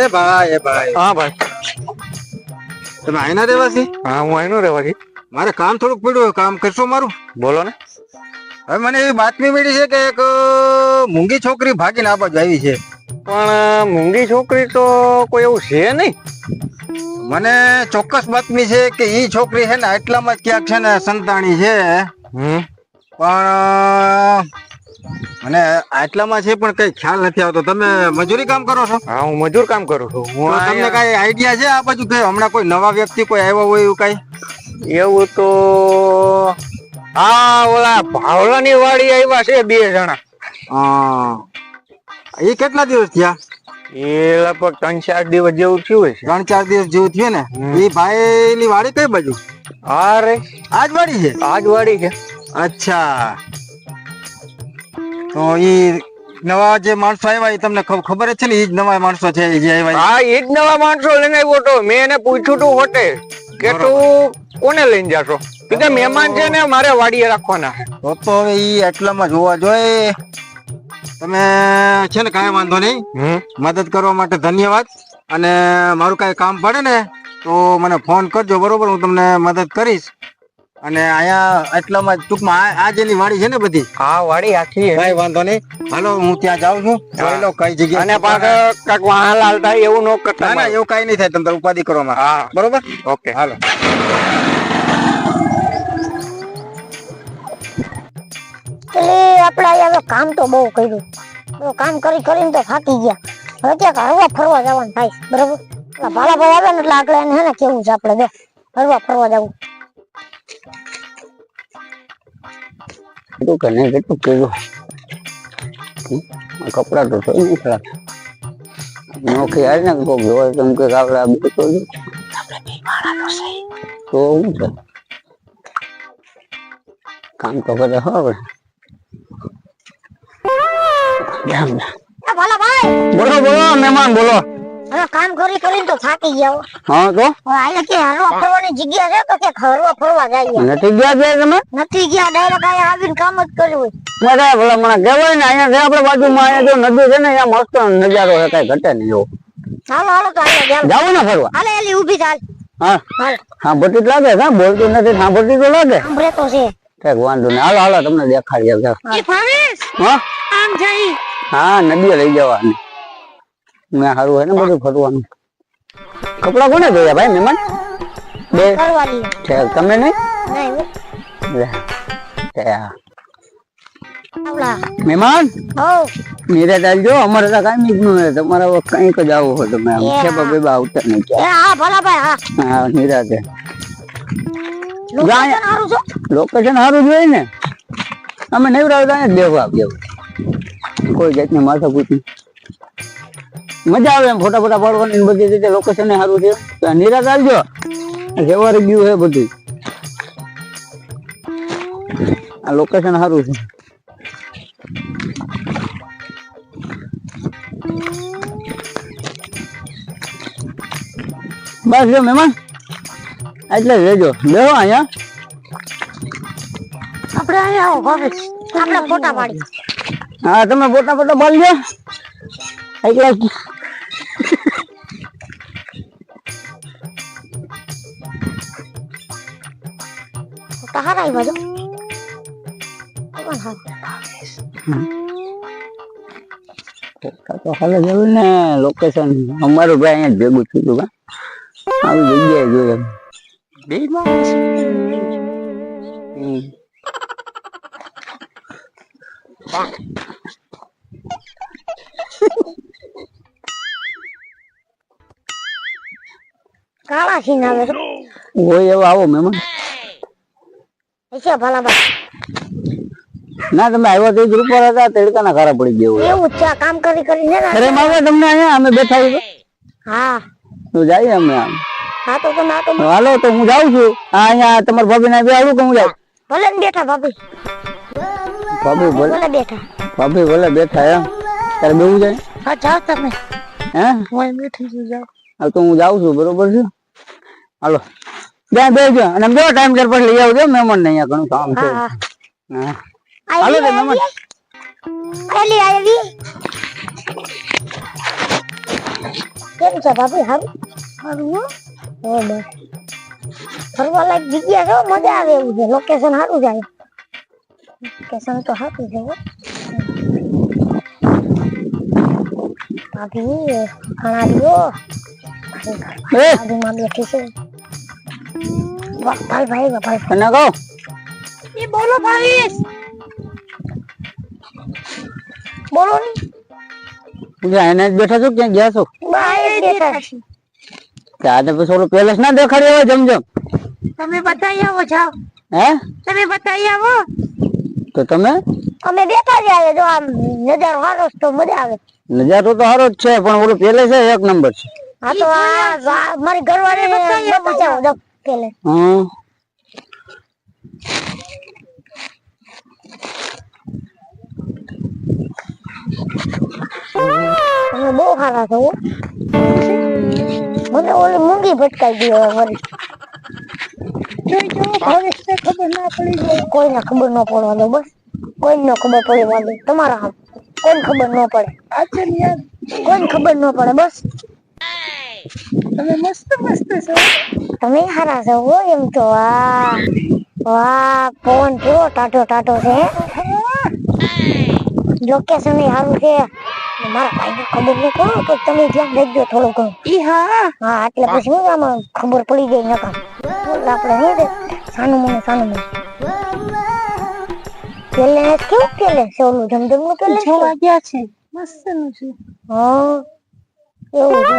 એ ભાઈ એ ભાઈ. હા ભાઈ. તમે આઈના રહેવાસી? હા હું આઈનો રહેવાથી મારે કામ થોડુંક પડ્યું કામ કરશો મારું? બોલો ને. હવે મને એવી બાતમી મળી છે કે એક મૂંગી છોકરી ભાગીને આ બાજુ આવી છે. પણ મૂંગી છોકરી તો કોઈ એવું છે નહીં. મને ચોક્કસ બાતમી છે કે એ છોકરી છે ને આટલામાં જ ક્યાંક છે ને સંતાણી છે. હમ. પણ મને આટલામાં છે પણ કઈ ખ્યાલ નથી આવતો. તમે મજૂરી કામ કરો છો? હા હું મજૂર કામ કરું છું. હું તમને કઈ આઈડિયા છે આ બાજુ કે હમણાં કોઈ નવા વ્યક્તિ કોઈ આવ્યો હોય એવું કઈ? એવું તો હા ઓલા ભાવલાની વાડી આવ્યા છે બે જણા. એ કેટલા દિવસ થયા? એ લગભગ ત્રણ ચાર દિવસ જેવું થયું હોય ત્રણ ચાર દિવસ જેવું થયું ને? એ ભાઈ ની વાડી કઈ બાજુ? અરે આજ વાડી છે? આજ વાડી છે. અચ્છા. તો ઈ નવા જે માણસો આવ્યા એ તમને ખબર છે ને ઈ જ નવા માણસો છે જે આવ્યા? હા એ જ નવા માણસો લઈને આવ્યો તો. મેં એને પૂછ્યું તું હોટે કે તું કોને લઈને જાશો? કે મહેમાન છે ને મારે વાડીએ રાખવાના. તો તો હવે ઈ એટલામાં જોવા જોઈએ. તમે છે ને કાંઈ વાંધો નહીં. મદદ કરવા માટે ધન્યવાદ. અને મારું કાંઈ કામ પડે ને તો મને ફોન કરજો. બરોબર હું તમને મદદ કરીશ. અને અહીંયા એટલામાં ટૂંકમાં આ- જેની વાડી છે ને બધી. હા વાડી આખી કઈ વાંધો નહીં. હાલો હું ત્યાં જાઉં છું. જોઈ લો કઈ જગ્યા અને પાછળ કાક વાહન લાલતા એવું નો કરતા ના એવું કઈ નહીં થાય. તમે ઉપાધિ કરવામાં. હા. બરોબર? ઓકે. હાલો. આપણે અહીંયા હવે કામ તો બહુ કર્યું. બહુ કામ કરી કરીને તો થાકી ગયા. હવે ક્યાંક હરવા ફરવા જવાનું થાય. બરોબર? ભાડા ભાલાભાઈ આવે ને એટલે આગળ એને કેવું છે આપણે બે. હરવા ફરવા જવું. કેટલું કે નહીં કેટલું કીધું કપડા તો થઈ નહીં ખરાબ નોકરી આવી ને કોક જોવે તેમ કે આપણે આ બધું તો જો. તો શું છે કામ તો કરે હો આપણે જામ જામ. એ ભાલાભાઈ બોલો બોલો મહેમાન બોલો હવે કામ કરી કરીને તો થાકી ગયા હા. તો? હવે કે હરવા ફરવાની જગ્યા છે તો કે હરવા ફરવા જઈએ નથી ગયા છે તમે? નથી ગયા ડાયરેક્ટ અહીંયા આવીને કામ જ કર્યું મારે ભલા મને કહેવાય ને અહીંયા છે આપણે બાજુમાં અહીંયા જો નદી છે ને અહીંયા મસ્ત નજારો છે કઈ ઘટે નહીં એવો. હાલો હાલો તો હાલો ચાલો જાવું ને ફરવા. હાલે એલી ઊભી ચાલ હા. સાંભળતી લાગે છે બોલતી નથી સાંભળતી તો લાગે? સાંભળે તો છે. કંઈક વાંધો નહીં. હાલો હાલો તમને દેખાડીએ ચાલો. એ હા? આમ જઈ. હા નદીએ લઈ જવાની. મેં સારું હોય ને બધું ફરવાનું. કપડા કોને ધોયા ભાઈ મહેમાન? બે? તમે નહીં? નહીં મહેમાન? હો. ચાલજો અમારે તો કઈ મીકનું નથી. તમારે કંઈક જ આવું હોય તમે. છે બેબા આવતા નહીં હા નિરાતે. લોકેશન સારું છે? લોકેશન સારું જોઈએ ને. અમે નહીં તો અહીંયા જ દેવા આવીએ કોઈ જાતની માથા પૂછી મજા આવે એમ ફોટા ફોટા પાડવાની બધી રીતે લોકેશન સારું છે. નિરાત આવજો. જેવારી ગયું છે બધું. આ લોકેશન સારું છે. બસ જો મહેમાન. એટલે રેજો બેહો અહીંયા. આપણે અહીંયા આવો ભાવેશ આપણે ફોટા પાડી. હા તમે ફોટા ફોટા પાડી લો એકલા જ. ફોટા હારા આવ્યા જો પણ હા ફોટા તો હાલે જવું ને લોકેશન અમારું ભાઈ અહીંયા જ ભેગું થયું હતું કા આવી કાળા સીન આવે. છે હોય એવો આવો મહેમાન. હશે ભલાભાઈ ના તમે આવ્યા તો ગ્રુપ વાળા હતા તડકાના ખરા પડી ગયો એવું છે કામ કરી કરીને ને અરે મારે તમને અહીંયા અમે બેઠા છીએ હા. તો જઈએ અમે આમ. હા તો તમે આ તો હાલો તો હું જાઉં છું. આ અહીંયા તમાર ભાભી ના બે આવું કે હું જાઉં? ભલે ને બેઠા ભાભી. ભાભી ભલે. ભલે બેઠા. ભાભી ભલે બેઠા એમ. તારે બેવું જાય હા જાઓ તમે. હે? હું એમ બેઠી છું જાઓ. હા તો હું જાઉં છું. બરોબર છે? હાલો. ત્યાં બેસજો. અને બે ટાઈમ કર પછી લઈ આવજો. મહેમાન ને અહીંયા ઘણું કામ છે. હાલો મહેમાન. આવી આવી કેમ છે ભાભી? હારું? હારું હો? હો બસ ફરવા લાયક જગ્યા છે મજા આવે એવું છે. લોકેશન સારું જાય. લોકેશન તો સારું છે ભાભી અણારીઓ એ! બાજુમાં બેઠી છે. વાહ, ભાઈ ભાઈ વાહ, ભાઈ તને કહો એ બોલો ભાવેશ બોલો ની પૂજા એને જ બેઠા છો કે ક્યાં ગયા છો ભાઈ બેઠા છે કે આજે પછી ઓલો પેલેસ ના દેખાડ્યો હોય જમજમ તમે બતાવી આવો જાઓ હે તમે બતાવી આવો તો તમે અમે બેઠા જ આવે જો આમ નજારો સારો છે તો મજા આવે નજારો તો સારો જ છે પણ ઓલો પેલેસ છે એક નંબર છે હા તો આ આ મારી ઘરવાળી બચાવો જો પેલે તમે બહુ સારા છો મને ઓલી મૂંગી ભટકાઈ ગઈ હવે વળી ખબર ના પડી કોઈ કોઈને ખબર ન પડવા દો બસ કોઈને ખબર પડી વાંધો તમારા હાથ કોઈને ખબર ન પડે કોઈને ખબર ન પડે બસ તમે મસ્ત મસ્ત છો. તમે હારા છો હો એમ તો વાહ. વાહ પવન પૂરો ટાટો ટાટો છે. લોકેશન સારું છે. મારા ભાઈને ખબર નહીં પડે કે તમે ધ્યાન રાખજો થોડું ઘણું. ઈ હા? હા એટલે પછી હું આમાં ખબર પડી ગઈ નકા આપણે હું છે? સાનું મને સાનું મને. પેલે કેવું પેલે? છે ઓલું ધમધમનું પેલે જોવા ગયા છે. મસ્તનું છે. હા એવું છે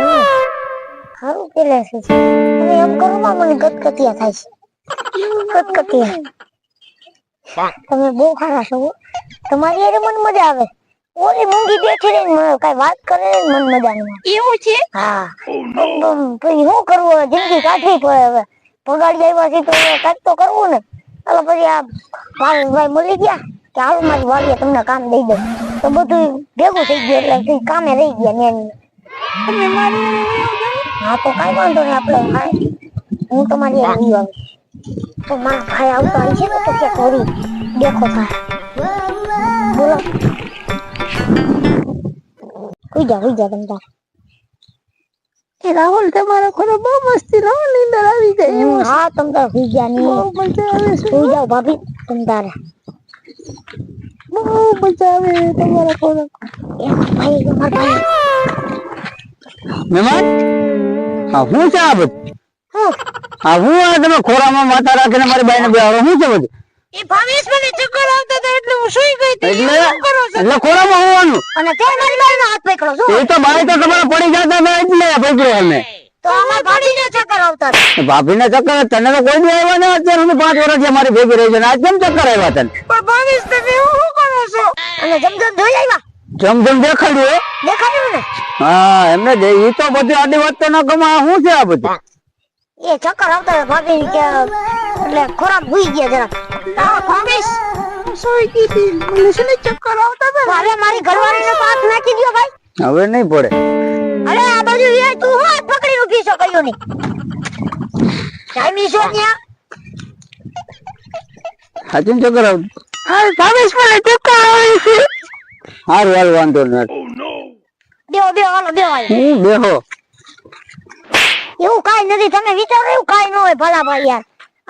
સારું પેલે છે. તમે એમ કરો માં મને ગતગતિયા થાય છે. ગતગતિયા તમે બહુ સારા છો તમારી હારે મને મજા આવે. ઓલી મૂંગી બેઠી રહીને મને કઈ વાત કરે ને મને મજા નહીં એવું છે? હા. પછી શું કરવું હવે? જિંદગી કાઢવી પડે હવે. પગાડી આવ્યા છે તો કાંઈક તો કરવું ને. એટલે પછી આ ભાવેશભાઈ મળી ગયા કે હાલો મારી વાડીએ તમને કામ દઈ દઉં. તો બધું ભેગું થઈ ગયું એટલે કામે રહી ગયા ને તમે મારી હારે? હા તો કઈ વાંધો નહીં આપણે ભાઈ હું તમારી આવી આવું તો મારા ભાઈ આવતો આવી છે ને તો કે વળી દેખો ભાઈ બોલો. કોઈ જા કોઈ જા તમતા એ રાહુલ તમારો ખરો બહુ મસ્તી રહો નીંદર આવી જાય હમ, હા તમતા સુઈ ગયા ની બહુ મજા આવે સુઈ જાઓ ભાભી તમ તારે. બહુ મજા આવે તમારા ખોરાક. એ ભાઈ તમારા ભાઈ. મહેમાન? હા હું છે આ બધું? હું. હા હું આ તમે ખોરામાં માથા રાખીને મારી બાઈને બેહાડો. હું છે બધું? એ ભાવેશ મને ચક્કર આવતા હતા એટલે હું સુઈ ગઈ હતી. એટલે શું કરો છો? એટલે ખોરામાં હોવાનું અને તે મારી બાઈનો હાથ પકડો શું એ તો બાઈ તો તમારે પડી જતા હતા એટલે પકડ્યો અમે. તો અમાર ભાભીને ચક્કર આવતા હતા. ભાભીને ચક્કર તને તો કોઈ દી આવ્યા ને અત્યારે સુધી પાંચ વર્ષથી મારી ભેગી રહી છે આજ કેમ ચક્કર આવ્યા તને? પણ ભાવેશ તમે શું કરો છો? અને જમજમ જોઈ આવ્યા? જમ જમ દેખાડ્યું હો. દેખાડ્યું ને? હા એમને દે ઈ તો બધી આડી વાત તો ન ગમા શું છે આ બધું? એ ચક્કર આવતા ભાભી કે એટલે ખોરાક ભૂઈ ગયા જરા. આ ભાવેશ સોઈ કીધી મને શું ને ચક્કર આવતા હતા હવે મારી ઘરવાળીને હાથ નાખી દ્યો ભાઈ. હવે નહીં પડે. અરે આ બાજુ એ તું હું હાથ પકડીને ઊભી છો કયું નહીં ટાઈમી છો ન્યા સાચું ચક્કર આવતું? હા ભાવેશ મને ચક્કર આવે છે. હારું હાલ વાંધો નથી બેહો બેહો હાલો બેહો હું બેહો. એવું કાઈ નથી તમે વિચારો એવું કઈ ન હોય ભલા ભાઈ યાર.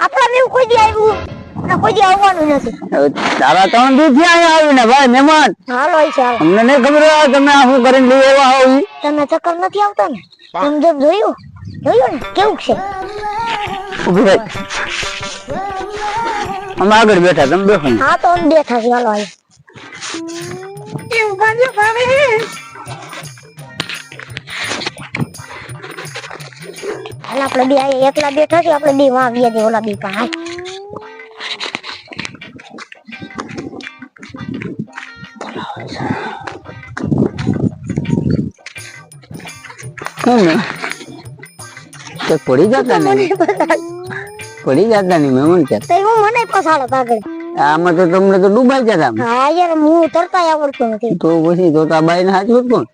આપણા એવું કોઈ દી આવ્યું અને કોઈ દી આવવાનું નથી. હવે તારા ત્રણ દી થયા અહીંયા આવીને ભાઈ મહેમાન. હાલો છે અમને નહીં ખબર હોય તમે આ શું કરીને લઈ આવ્યા હોવ ચક્કર નથી આવતા ને? જમ જોયું જોયું ને કેવું છે? અમે આગળ બેઠા તમે બેઠો હા તો અમે બેઠા છીએ હાલો હાલો. એવું your ભાવેશ હાલ આપણે બે અહીંયા એકલા બેઠા છીએ આપણે બે વાં આવ્યા છીએ ઓલા બે પાસે શું ને તે પડી જતા નહીં. પડી જતા નહીં મહેમાન કે. તો હું મને પસાડો આગળ આમાં તો તમને તો ડૂબાઈ જતા. હા યાર હું તરતા આવડતો નથી. તો પછી તો તા બાઈ ને હાચવું કોણ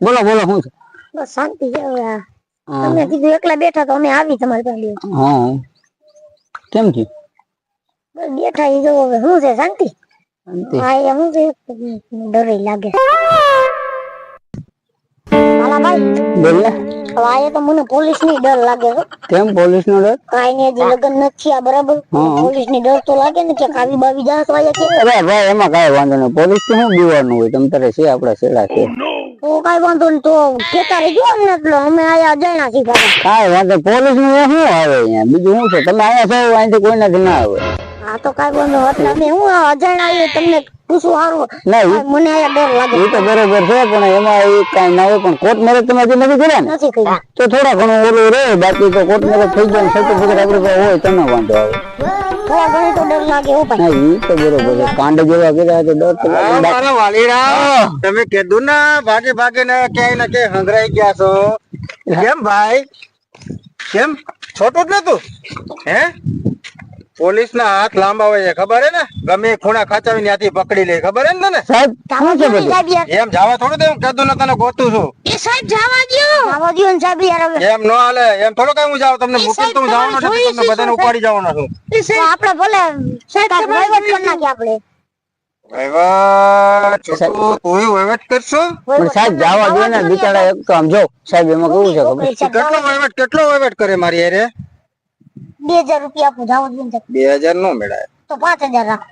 બોલો બોલો શું છે? બસ શાંતિ છે તમે કીધું એકલા બેઠા તો અમે આવી તમારી પાસે હા. કેમ બસ બેઠા ઈ જો હવે શું છે શાંતિ? હા એ એમ છે? ડર લાગે. મારા ભાઈ ને હવે તો મને પોલીસની ડર લાગે છે કેમ પોલીસ નો ડર? કાંઈ ની હજી લગ્ન નથી થયા બરાબર. પોલીસની ડર તો લાગે ને કે કાવી બાવી જાય તો કે અરે ભાઈ એમાં કઈ વાંધો નહીં. પોલીસ તો શું બીવાનું હોય? તમ તારે છે આપડા છેડા છે. તો કાંઈ વાંધો નહીં તો કેતા રહેજો અમને એટલે અમે આયા અજાણ્યા છીએ કાંઈ વાંધો પોલીસનું શું આવે અહીંયા? બીજું શું છે? તમે આયા છો અહીંથી કોઈનાથી ના આવે. હા તો કઈ વાંધો નહીં. એટલે અમે હું અજાણ્યા તમને પૂછવું સારું ના મને ડર લાગે. એ તો બરોબર છે પણ એમાં એ કાંઈ ના હોય પણ કોર્ટ મેરેજ તમે હજી નથી કર્યા ને? નથી કહ્યું તો થોડા ઘણું ઓલું રહે બાકી તો કોર્ટ મેરેજ થઈ જાય સર્ટિફિકેટ આપણી પાસે હોય તમે વાંધો આવે. થોડા ઘણી તો ડર લાગે હો ભાઈ. એ તો બરોબર છે. કાંડ જેવા કર્યા તો ડર તો મારા વાલીડા તમે કીધું ને ભાગે ભાગે ને ક્યાંય ને ક્યાંય હંગરાઈ ગયા છો. કેમ ભાઈ? કેમ? છોટું જ નતું? હે? પોલીસ ના હાથ લાંબા હોય છે ખબર હે ને? ગમે ખૂણા ખાચાવી ત્યાંથી પકડી લે ખબર હે ને તને? સાહેબ જાવા છે બધું. એમ જવા થોડું દે હું કીધું ને તને ગોતું છું. એ સાહેબ જવા દ્યો જવા દ્યો ને સાહેબ યાર એમ ન હાલે એમ થોડો કઈ હું જાવ તમને મૂકીને તો હું જવાનો નથી તમને બધાને ઉપાડી જવાનો છું. તો આપણે ભલે સાહેબ વહીવટ કરી નાખીએ આપણે. વહીવટ છોટું તું વહીવટ કરશો? પણ સાહેબ જવા દે ને બિચારા એક તો આમ સાહેબ એમાં કેવું છે કેટલો વહીવટ કેટલો વહીવટ કરે મારી હારે? બે હજાર રૂપિયા આપું જવા દ્યો ને બે હજાર નો મેળાય. તો પાંચ હજાર રાખ.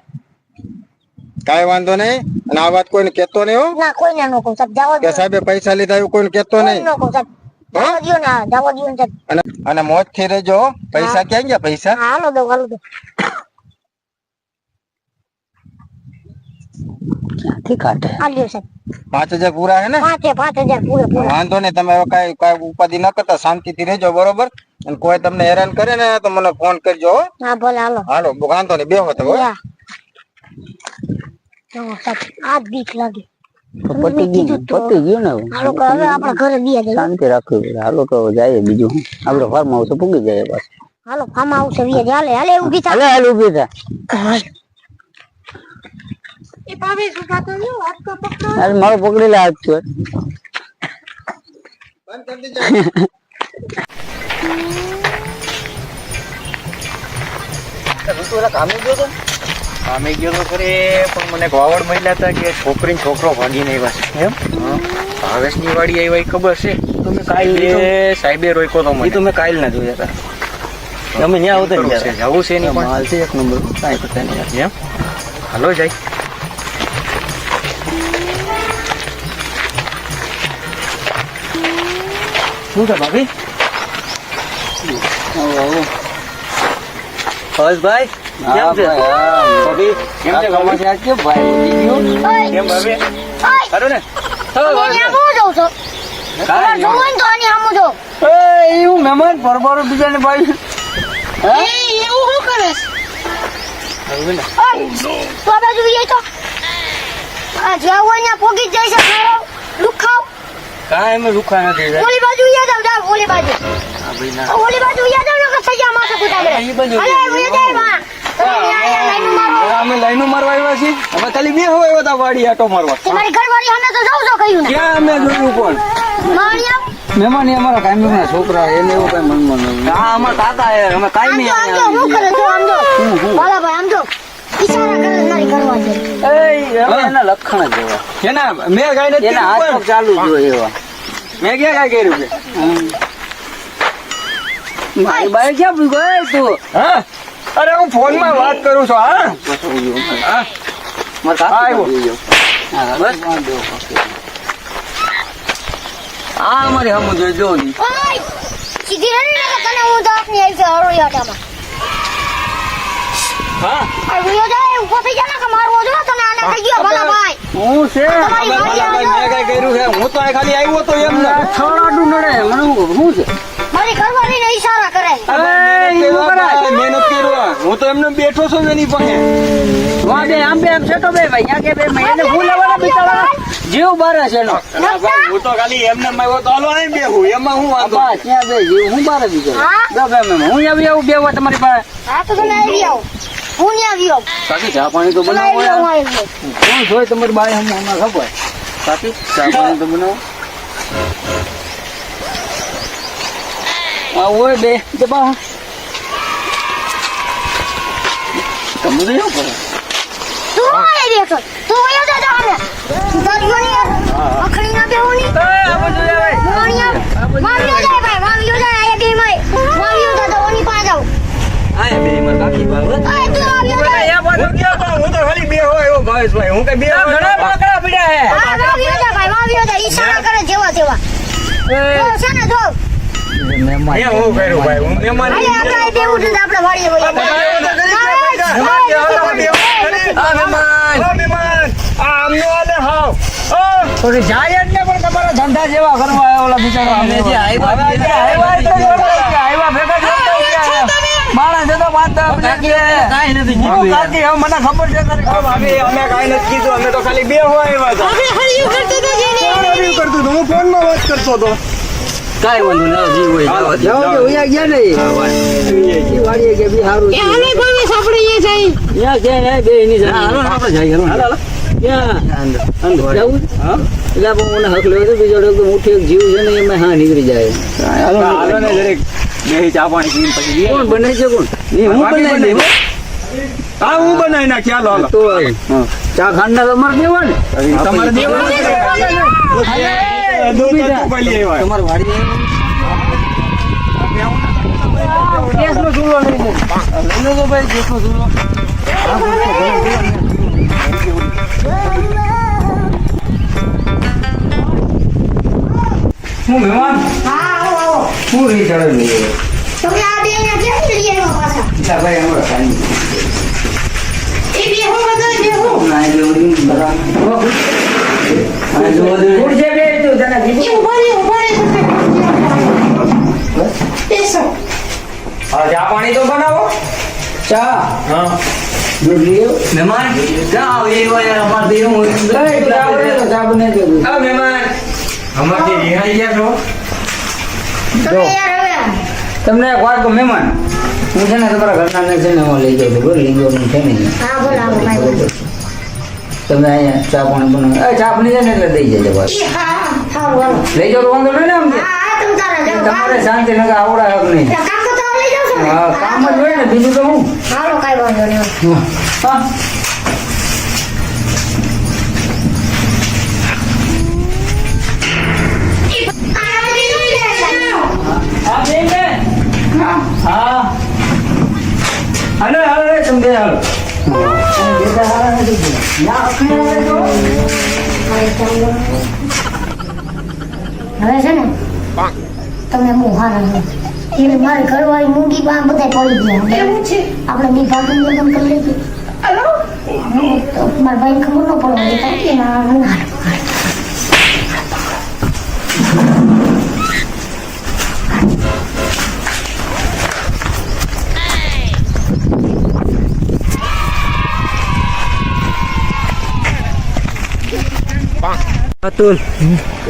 કાઈ વાંધો નહીં. અને આ વાત કોઈને કેતો નહીં હો. ના કોઈને નો કહું સાહેબ જવા કે સાહેબે પૈસા લીધા એવું કોઈને કેતો નહીં. નો કહું સાહેબ. જવા દ્યો ને હા, જવા દ્યો અને અને મોજથી રહેજો પૈસા ક્યાં ગયા પૈસા? હાલો દો હાલો દો ક્યાંથી કાઢે? આ લ્યો સાહેબ પાંચ હજાર પૂરા હે ને? પાંચે પાંચ હજાર પૂરે પૂરા. વાંધો નહીં તમે હવે કાંઈ કાંઈ ઉપાધિ ન કરતા શાંતિથી રહેજો બરોબર? અને કોઈ તમને હેરાન કરે ને તો મને ફોન કરજો હો. હા ભલે હાલો. હાલો વાંધો નહીં બેહો તો હો. યા. જો સાહેબ આ બીક લાગે. પતી ગયું ને. હાલો હવે આપણા ઘરે જાય શાંતિ રાખવી પડે. હાલો તો બીજું શું? આપડે ફાર્મ હાઉસ પૂગી જાય બસ હાલો ફાર્મ હાઉસ વિયા હાલે હાલે ઊભી થા. હાલે હાલ ઊભી થા. એ જો તો પકડો. મારો પકડી લે આજ છે બંધ કરી દેજો. અમે ગયો તો? ખરે પણ મને વાવડ મળ્યા હતા કે છોકરી છોકરો ભાગીને આવ્યા છે. એમ? ભાવેશની વાડી આવ્યા એ ખબર છે? તમે કાલે સાહેબે રોક્યો તો મને. તમે કાલ ના જોયા હતા? અમે ત્યાં આવતા જવું છે માલ છે એક નંબર. કાંઈ પતા નહીં એમ? હાલો જાય. શું છે ભાભી. હર્ષભાઈ કેમ છે? ભાભી. કેમ છે ગામમાં છે આજ ભાઈ કેમ ભાભી? ખરું ને? એવું મહેમાન પરબારો બીજાને ભાઈ. એવું શું કરે? તો આ બાજુ વિયાય તો. આ જ્યાં હોય ત્યાં પોગી જાય છે લુખાવ કાંઈ અમે રૂખા નથી વિયા જાવ જાવ ઓલી બાજુ. હા ભાઈ ના. ઓલી બાજુ વિયા જાવ ને સજા માથે કુટાડે એ અરે વિયા જાય માં તમે અહીંયા લાઈન મારો. હવે અમે લાઈનો મારવા આવ્યા છીએ. અમે ખાલી બે હોય આવ્યા હતા વાડી આટો મારવા. તમારી ઘરવાળી સામે તો જાવ છો કહ્યું ક્યાં અમે જોયું પણ માણિયા મહેમાન અમારા કાયમી ના છોકરા એને એવું કઈ મનમાં નહીં હા અમારા કાકા એ અમે કાંઈ આમ નહીં જો આમ કરે? જો આમ જો. બાલાભાઈ આમ જો. ઈશારા કરે છે મારી ઘરવાળી. હવે એના લક્ષણ જ એવા. એના મેં કાંઈ એના હાથ ચાલુ જ એવા. મેં ક્યાં કાંઈ કર્યું છે મારી બાઈ ક્યાં ભૂગો તું? હા? અરે હું ફોનમાં વાત કરું છું હા? હા. મારા હમું જોઈ જો ની. ઓય સીધી ને તને હું દાંતની આવી છે હરોયાટામાં હા? આ વિયો જાય ઊભો થઈ જા કે મારવો જો તને આને કહી ગયો બાલાભાઈ હું છે? મેં કાંઈ કર્યું છે? હું તો અહીં ખાલી આવ્યો તો એમ ને. છોડાડું નડે મને હું છે? મારી ઘરવાળીને ઈશારા કરે. મહેનત એવું કરાય. મહેનત કર્યું હું તો એમને બેઠો છું એની પાસે. આમ બે આમ છે તો બે ભાઈ. ત્યાં કે બે ભાઈ એને ભૂલ લેવાના બિચારા. જીવ બારે છે એનો. હું તો ખાલી એમને આવ્યો તો હાલો અહીં બેહું એમાં હું વાંધો બસ ત્યાં બે જીવ હું બારે બીજો. બે બે હું આવી આવું બે વાર તમારી પાસે. હા તો તમે આવી આવો. હું ત્યાં આવી આવું સાચી ચા પાણી તો બનાવો કોણ જોઈ તમારી બાય હમ હમણાં ખબર? સાચી ચા પાણી તો બનાવો. આ હોય બે જબા તમે તો એવું કરો તું જાને તારી મને ના બેહુની માણિયા માવ્યો જાય. ભાઈ માવ્યો જાય આ બે માં માવ્યો જા તો ઓની પાસે જાવ આ બે માં કાકી ભાવ આય તું આવ્યો જાય હું તો ખાલી બે હોય એવો ભાવેશભાઈ હું કઈ બે ઘણા બાકડા પડ્યા હે. હા માવ્યો જા ભાઈ માવ્યો જા ઈશારા કરે જેવા તેવા જો છે ને જો. મેં હું કર્યું ભાઈ? હું હવે મને ખબર છે તારી અમે અમે નથી કીધું. અમે તો ખાલી બે હોય એવા હતા. કરતું હું ફોનમાં વાત કરતો હતો. કાંઈ વાંધો નહીં, જી હોય જવા. દે. જાઓ. કે ગયા ને ઈ વાડીએ ગયા બી સારું છે. હાલે ભાવેશ આપણે અહીંયા જઈએ ત્યાં ક્યાં જાય? બે એની હા, હાલો આપણે જઈએ, હાલો. ને. ક્યાં અંદર. જવું? હા? એટલે મને હક લેવો હતો બીજો એક જીવ છે ને એમાં હા નીકળી જાય. હાલો ને જરીક બે ચા પાણી પીને પછી. કોણ બનાવી છે કોણ? એ હું બનાવી દઉં. હા બનાવી તો ચા ખાંડના તમારે દેવા ને વાડી ચૂલો લઈ લો. ચૂલો. હું મહેમાન? હા આવો આવો. હું રહી ચડે તમે આ બે ને ક્યાંથી લઈ આવ્યા પાછા? એટલે ભાઈ અમારા ખાલી. એ બે હું બધા બે હું? ના, એટલે બધું. બરાબર. હા, જો બધું. ઉડજે બે તું તને કીધું. એ ઊભા રહે ઊભા રહે તમે બેસો. ચા પાણી તો બનાવો. ચા? હા. મહેમાન ક્યાં આવે અમારે હોય. એ તો ચા બને ચા બને હા મહેમાન. અમારથી રિહાઈ ગયા છો? તમે તમને એક વાત કહું મહેમાન હું છે ને તમારા ઘરના ને છે ને હું લઈ જાઉં છું બરોબર? લીંગોનું છે ને તમે અહીંયા ચા પાણી બનાવો. એ ચા પાણી છે ને એટલે દઈ જજો બસ. લઈ જાઓ તો વાંધો નહીં ને આમ તમારે શાંતિ નગર આવડા હક નહીં. લઈ હા કામ જ હોય ને બીજું તો હું? હાલો કાંઈ વાંધો નહીં. હા. હવે છે ને તમે બહુ હારા છે એટલે ઘરવાળી મૂંગી બા બધા પડી ગયા એવું આપણે બી ભાગી લગ્ન મારા ભાઈ ખબર ન પડવા અતુલ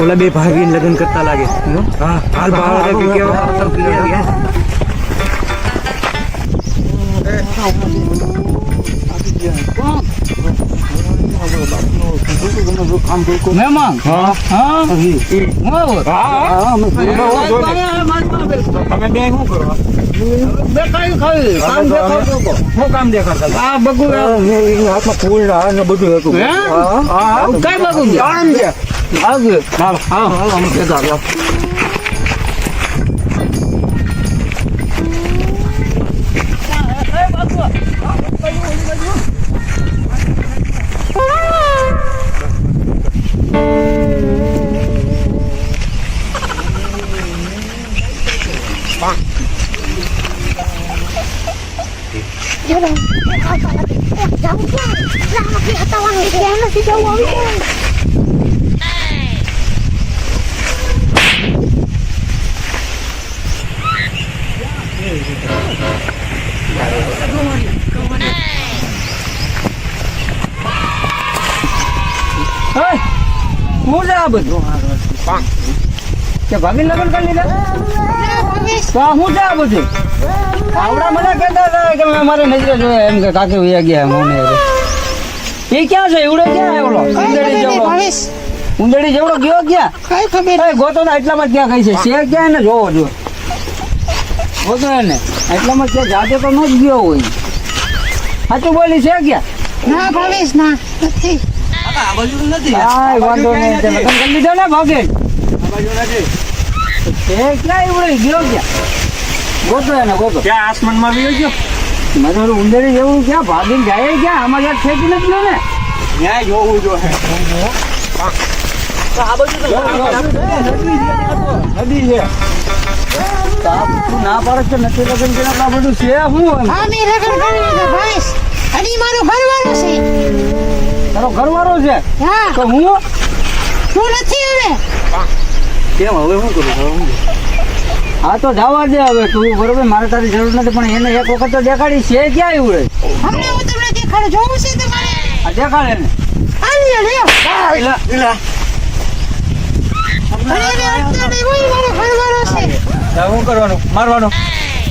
ઓલા બે ભાગીને લગ્ન કરતા લાગે. હા હાલ બહાર કે કેવા? 儿子，来了，好，好了，我们别打了。哎，八哥，啊，快救我，快救！放！别，哎呀，小虎子，让我不要打我，我先了，先叫。હે મારી નજરે જોયા એમ કે કાકી વયા ગયા મને એ ક્યાં છે. એવડો ક્યાં એવડો ઉંદડી જેવડો ઉંદડી જેવડો ગયો ક્યાં કઈ ખબર ગોતો એટલામાં ક્યાં કઈ છે છે ક્યાં ને જોવો જો ગોતો એને. એટલામાં ક્યાં જાતે તો ન જ ગયો હોય સાચું બોલી છે ક્યાં ના ભાવેશ ના નથી કાંઈ વાંધો નહીં તમે કરી લીધા ને ભાગે એ ક્યાં એવડે ગયો ક્યાં ગોતો એને ગોતો ક્યાં આસમાનમાં ગયો ઓલું ઉંદરી જેવું ક્યાં ભાગીને જાય ક્યાં આમાં યાદ ફેંકી નથી ગયો ને ન્યાય જોવું જો તો આ તું ના પાડે છે નથી લગ્ન આ બધું છે હું હા મેં લગ્ન કરી મારો ઘરવાળો છે. તારો ઘરવાળો છે? હા. તો હું? તું નથી હવે. કેમ હવે શું કરું? હું હા તો જવા દે હવે તું બરોબર મારે તારી જરૂર નથી પણ એને એક વખત તો દેખાડી છે ક્યાં એવું હમણાં હું તમને દેખાડું જોવું છે તમારે? દેખાડે ને એલા. અને એને અડતા નહીં હોય મારો ઘરવાળો છે શું કરવાનું? મારવાનું?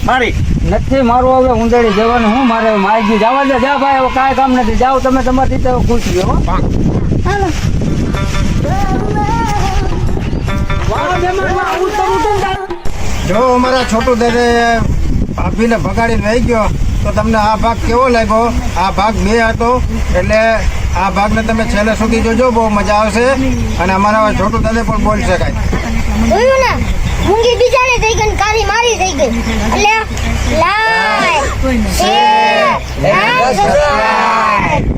મારી? નથી મારું હવે ઉંદરી જવાનું. હું મારે માયજી જવા દે જા ભાઈ હવે કાંઈ કામ નથી. જાઓ તમે તમારી રીતે ખુશ રહ્યો હો. હાલો. જો અમારા છોટું દાદે ભાભીને ભગાડીને લઈ ગયો તો તમને આ ભાગ કેવો લાગ્યો? આ ભાગ બે હતો એટલે આ ભાગને તમે છેલ્લે સુધી જોજો બહુ મજા આવશે. અને અમારા છોટું દાદા પણ બોલી શકાય. ને? ઊંઘી બિચારી થઈ ગઈ કારી મારી થઈ ગઈ. એટલે લાઈક શેર એન્ડ સબસ્ક્રાઇબ